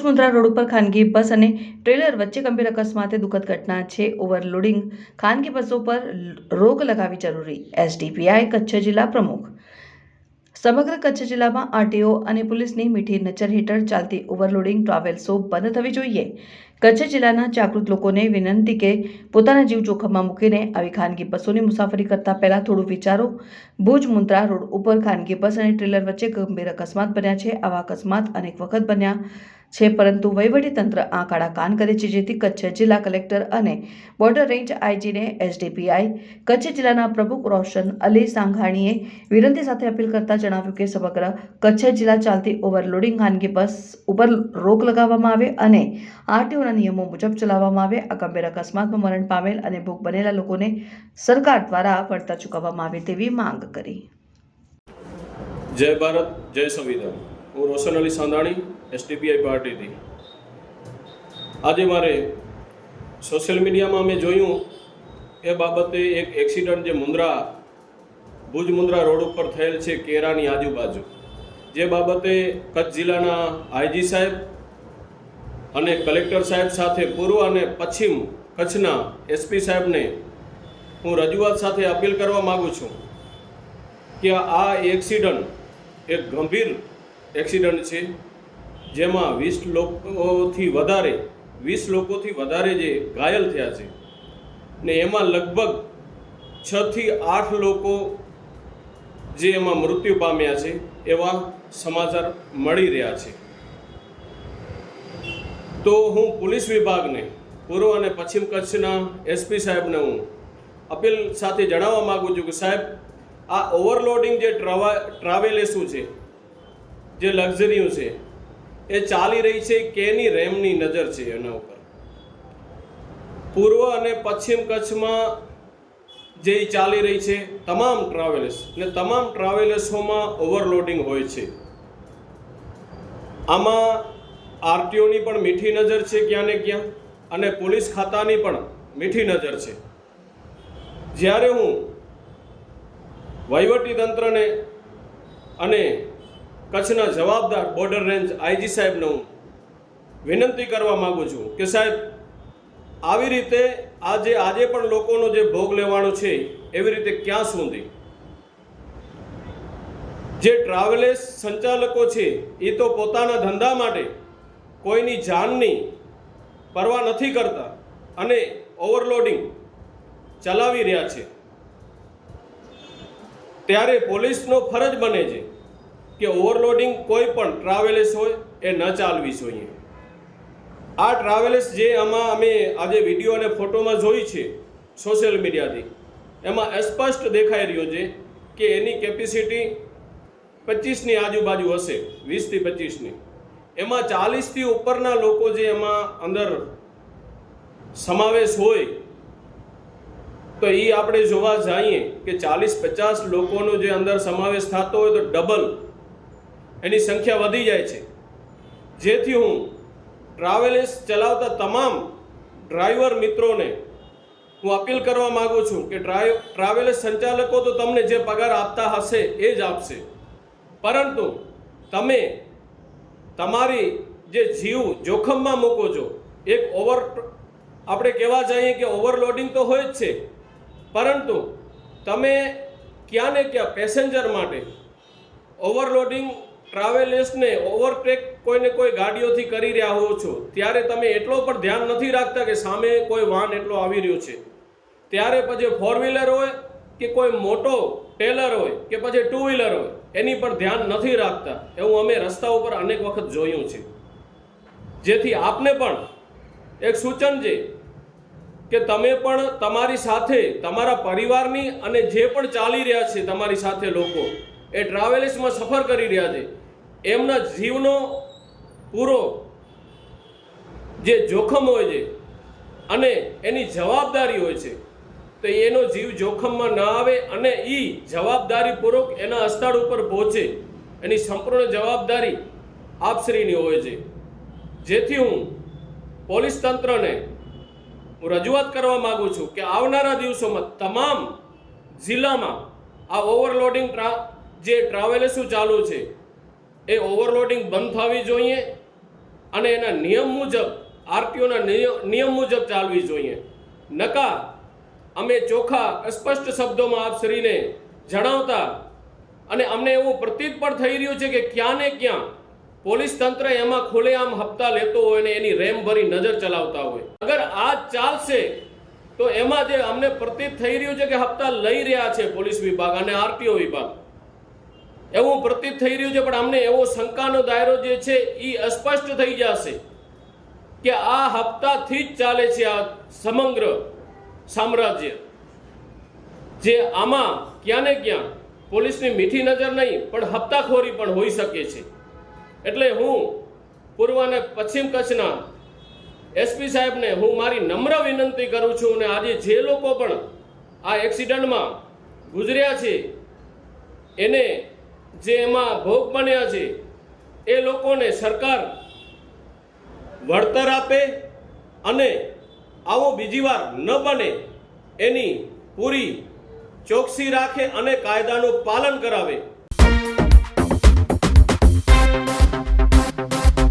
ભુજ મુદ્રા road ઉપર ખાનગી બસ અને ટ્રેલર વચ્ચે ગંભીર અકસ્માતે દુઃખદ ઘટના છે. ઓવરલોડિંગ ખાનગી બસો પર રોક લગાવવી જરૂરી, એસડીપીઆઈ કચ્છ જિલ્લા પ્રમુખ. સમગ્ર કચ્છ જિલ્લામાં આરટીઓ અને પોલીસની મીઠી નજર હેઠળ ચાલતી ઓવરલોડિંગ ટ્રાવેલ્સો બંધ થવી જોઈએ. કચ્છ જિલ્લાના જાગૃત લોકોને વિનંતી કે પોતાના જીવ જોખમમાં મૂકીને આવી ખાનગી બસોની મુસાફરી કરતા પહેલાં થોડું વિચારો. ભુજ મુંદ્રા રોડ ઉપર ખાનગી બસ અને ટ્રેલર વચ્ચે ગંભીર અકસ્માત બન્યા છે. આવા અકસ્માત અનેક વખત બન્યા છે, પરંતુ વહીવટીતંત્ર આ કાળા કાન કરે છે, જેથી કચ્છ જિલ્લા કલેક્ટર અને બોર્ડર રેન્જ આઈજીને એસડીપીઆઈ, કચ્છ જિલ્લાના પ્રમુખ રોશન અલી સાંઘાણીએ વિનંતી સાથે અપીલ કરતા જણાવ્યું કે સમગ્ર કચ્છ જિલ્લા ચાલતી ઓવરલોડિંગ ખાનગી બસ ઉપર રોક લગાવવામાં આવે અને આરટીઓના નિયમો મુજબ ચલાવવામાં આવે. આ ગંભીર અકસ્માતમાં મરણ પામેલ અને ભોગ બનેલા લોકોને સરકાર દ્વારા વળતર ચૂકવવામાં આવે તેવી માંગ કરી. જય ભારત, જય સંવિધાન. હું રોશન અલી સાંધાણી એસડીપીઆઈ પાર્ટીથી. આજે મારે સોશિયલ મીડિયામાં મેં જોયું એ બાબતે એક એક્સિડન્ટ જે મુન્દ્રા, ભુજ મુન્દ્રા રોડ ઉપર થયેલ છે કેરાની આજુબાજુ. જે બાબતે કચ્છ જિલ્લાના આઈજી સાહેબ અને કલેક્ટર સાહેબ સાથે પૂર્વ અને પશ્ચિમ કચ્છના એસપી સાહેબને હું રજૂઆત સાથે અપીલ કરવા માગું છું કે આ એક્સિડન્ટ એક ગંભીર એક્સિડન્ટ છે, જેમાં વીસ લોકોથી વધારે, વીસ લોકોથી વધારે જે ઘાયલ થયા છે. ને એમાં લગભગ છથી આઠ લોકો જે એમાં મૃત્યુ પામ્યા છે, એવા સમાચાર મળી રહ્યા છે. તો હું પોલીસ વિભાગને પૂર્વ અને પશ્ચિમ કચ્છના એસપી સાહેબને હું અપીલ સાથે જણાવવા માગું છું કે સાહેબ, આ ઓવરલોડિંગ જે ટ્રાવા ટ્રાવેલેસું છે જે લક્ઝરીઓ છે, એ ચાલી રહી છે, કેની રેમની નજર છે એના ઉપર. પૂર્વ અને પશ્ચિમ કચ્છમાં જે ચાલી રહી છે, તમામ ટ્રાવેલર્સ ને તમામ ટ્રાવેલર્સોમાં ઓવરલોડિંગ હોય છે. આમાં આરટીઓની પણ મીઠી નજર છે ક્યાં ને ક્યાં, અને પોલીસ ખાતાની પણ મીઠી નજર છે. જ્યારે હું વહીવટી તંત્રને અને કચ્છના જવાબદાર બોર્ડર રેન્જ આઈજી સાહેબને હું વિનંતી કરવા માગું છું કે સાહેબ, આવી રીતે આજે આજે પણ લોકોનો જે ભોગ લેવાનો છે, એવી રીતે ક્યાં સુધી? જે ટ્રાવેલ્સ સંચાલકો છે, એ તો પોતાના ધંધા માટે કોઈની જાનની પરવા નથી કરતા અને ઓવરલોડિંગ ચલાવી રહ્યા છે. ત્યારે પોલીસનો ફરજ બને છે કે ઓવરલોડિંગ કોઈ પણ ટ્રાવેલ્સ હોય એ ન ચાલવી જોઈએ. આ ટ્રાવેલ્સ જે આમાં અમે આજે વીડિયો અને ફોટોમાં જોઈ છે સોશિયલ મીડિયાથી, એમાં સ્પષ્ટ દેખાઈ રહ્યો છે કે એની કેપેસિટી પચીસની આજુબાજુ હશે, વીસથી પચીસની. એમાં ચાલીસથી ઉપરના લોકો જે એમાં અંદર સમાવેશ હોય, તો એ આપણે જોવા જઈએ કે ચાલીસ પચાસ લોકોનો જે અંદર સમાવેશ થતો હોય તો ડબલ એની સંખ્યા વધી જાય છે. જેથી હું ટ્રાવેલ્સ ચલાવતા તમામ ડ્રાઈવર મિત્રોને હું અપીલ કરવા માગું છું કે ટ્રાવેલ્સ સંચાલકો તો તમને જે પગાર આપતા હશે એ જ આપશે. પરંતુ તમે તમારી જે જીવ જોખમમાં મૂકો છો, એક ઓવર, આપણે કહેવા જઈએ કે ઓવરલોડિંગ તો હોય જ છે. પરંતુ તમે ક્યાં ને ક્યાં પેસેન્જર માટે ઓવરલોડિંગ ટ્રાવેલર્સને ઓવરટેક કોઈને કોઈ ગાડીઓથી કરી રહ્યા હો છો, ત્યારે તમે એટલો પણ ધ્યાન નથી રાખતા કે સામે કોઈ વાહન એટલો આવી રહ્યો છે. ત્યારે પછી ફોર વ્હીલર હોય કે કોઈ મોટો ટેલર હોય કે પછી ટુ વ્હીલર હોય, એની પર ધ્યાન નથી રાખતા. એવું અમે રસ્તા ઉપર અનેક વખત જોયું છે. જેથી આપને પણ એક સૂચન છે કે તમે પણ તમારી સાથે, તમારા પરિવારની અને જે પણ ચાલી રહ્યા છે તમારી સાથે લોકો, એ ટ્રાવેલ્સમાં સફર કરી રહ્યા છે. એમના જીવનો પૂરો જે જોખમ હોય છે અને એની જવાબદારી હોય છે, તો એનો જીવ જોખમમાં ન આવે અને એ જવાબદારીપૂર્વક એના સ્થળ ઉપર પહોંચે. એની સંપૂર્ણ જવાબદારી આપશ્રીની હોય છે. જેથી હું પોલીસ તંત્રને હું રજૂઆત કરવા માગું છું કે આવનારા દિવસોમાં તમામ જિલ્લામાં આ ઓવરલોડિંગ ટ્રા, જે ટ્રાવેલ્સો ચાલુ છે એ ઓવરલોડિંગ બંધ થવી જોઈએ અને એના નિયમ મુજબ, આરટીઓના નિયમ મુજબ ચાલવી જોઈએ. નકા, અમે ચોખ્ખા સ્પષ્ટ શબ્દોમાં આપ શ્રીને જણાવતા અને અમને એવું પ્રતીત પણ થઈ રહ્યું છે કે ક્યાં ને ક્યાં પોલીસ તંત્ર એમાં ખુલ્લેઆમ હપ્તા લેતો હોય ને એની રેમ ભરી નજર ચલાવતા હોય. અગર આ ચાલશે, તો એમાં જે અમને પ્રતીત થઈ રહ્યું છે કે હપ્તા લઈ રહ્યા છે પોલીસ વિભાગ અને આરટીઓ વિભાગ એવું પ્રતીત થઈ રહ્યું છે, પણ અમને એવો શંકાનો દાયરો જે છે એ અસ્પષ્ટ થઈ જશે કે આ હપ્તાથી જ ચાલે છે આ સમગ્ર સામ્રાજ્ય. જે આમાં ક્યાં ને ક્યાં પોલીસની મીઠી નજર નહીં, પણ હપ્તાખોરી પણ હોઈ શકે છે. એટલે હું પૂર્વ અને પશ્ચિમ કચ્છના એસપી સાહેબને હું મારી નમ્ર વિનંતી કરું છું અને આજે જે લોકો પણ આ એક્સિડન્ટમાં ગુજર્યા છે, એને જે એમાં ભોગ બન્યા છે, એ લોકોને સરકાર વળતર આપે અને આવો બીજી વાર ન બને એની પૂરી ચોકસી રાખે અને કાયદાનું પાલન કરાવે.